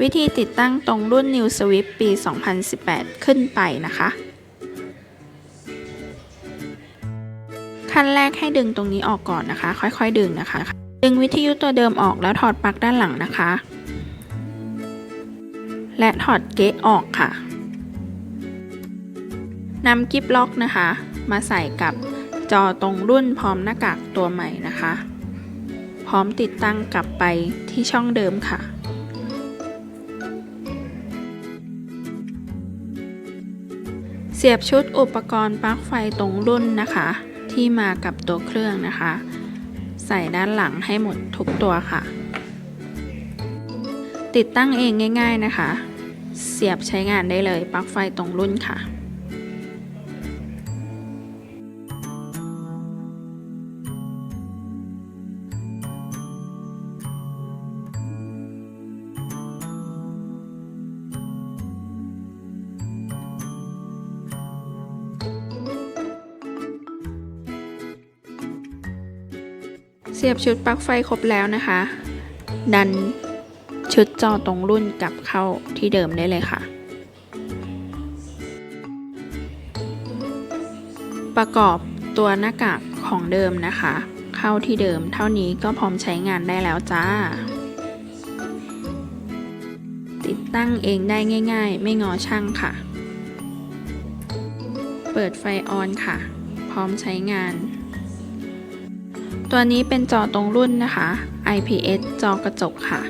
วิธีติดตั้งตรงรุ่น New Swift ปี 2018 ขึ้นไปนะคะ ขั้นแรกให้ดึงตรงนี้ออกก่อนนะคะ ค่อยๆ ดึงนะคะ ดึงวิทยุตัวเดิมออกแล้วถอดปลั๊กด้านหลังนะคะ และถอดเก๊ะออกค่ะนำกิฟล็อกนะคะ มาใส่กับจอตรงรุ่นพร้อมหน้ากากตัวใหม่นะคะ พร้อมติดตั้งกลับไปที่ช่องเดิมค่ะ สียบชุดอุปกรณ์ปลั๊กไฟตรงรุ่นนะคะ ที่มากับตัวเครื่องนะคะ ใส่ด้านหลังให้หมดทุกตัวค่ะ ติดตั้งเองง่าย ๆนะคะ เสียบใช้งานได้เลยปลั๊กไฟตรงรุ่นค่ะ สียบชุดปลั๊กไฟครบแล้วนะคะ ดันชุดจอตรงรุ่นกลับเข้าที่เดิมได้เลยค่ะ ประกอบตัวหน้ากากของเดิมนะคะ เข้าที่เดิมเท่านี้ก็พร้อมใช้งานได้แล้วจ้า ติดตั้งเองได้ง่าย ๆ ไม่งอช่างค่ะ เปิดไฟออนค่ะ พร้อมใช้งาน ตัวนี้เป็นจอตรงรุ่นนะคะ IPS จอกระจกค่ะ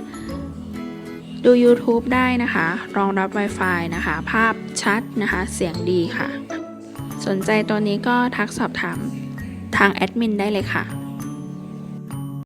ดู YouTube ได้นะคะ รองรับ Wi-Fi นะคะ ภาพชัดนะคะ เสียงดีค่ะ สนใจตัวนี้ก็ทักสอบถามทางแอดมินได้เลยค่ะ